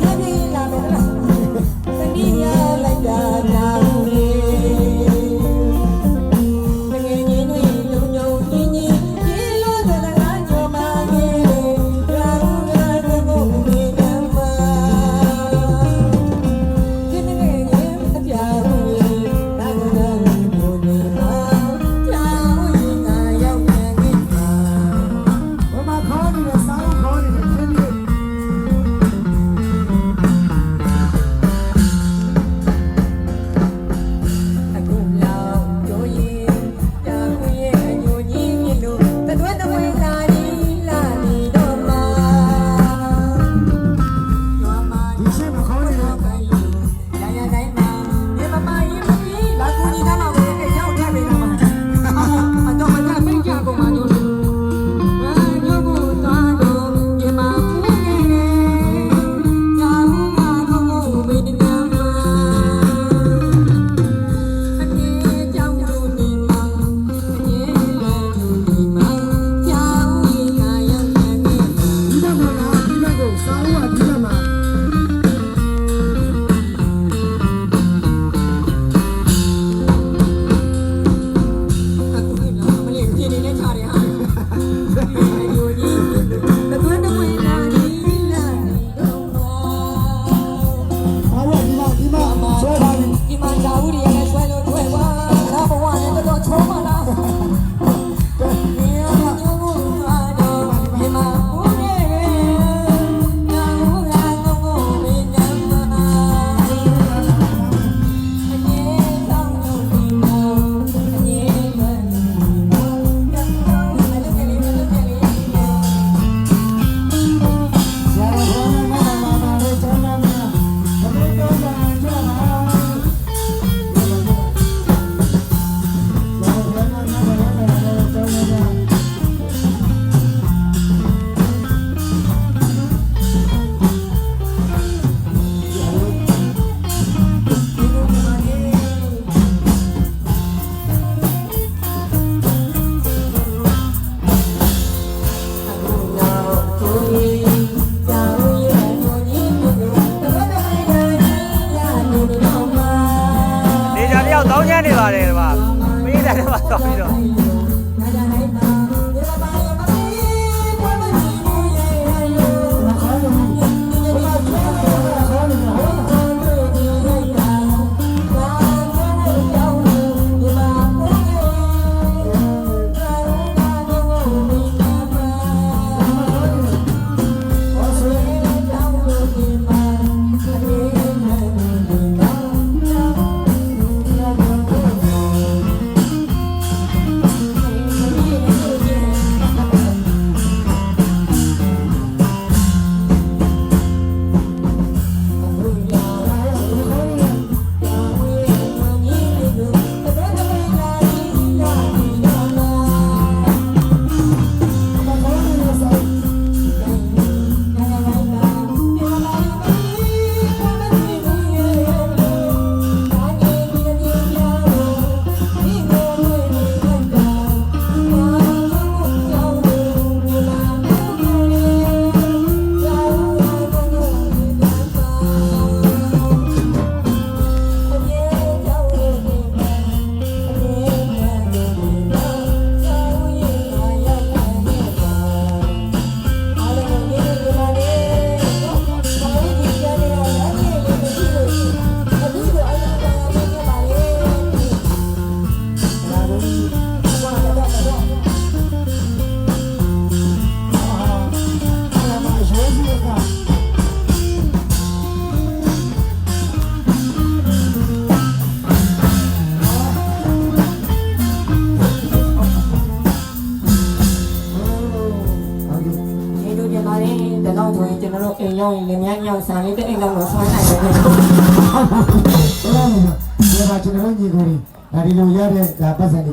Manila, Manila. ပါတယ်ဒီမှာပြိဿတွေမှာသွားပြီးတော့ ဆိုရင်ကျွန်တော်တို့အိမ်ရောက်ရင်လည်းများရောက်စားလေးတဲ့အိမ်လောက်တော့ဆွမ်းနိုင်တယ်ဟုတ်ပါဘူးဒီမှာကျွန်တော်ညီကိုတွေဒါဒီလိုရတဲ့ဒါပတ်စံ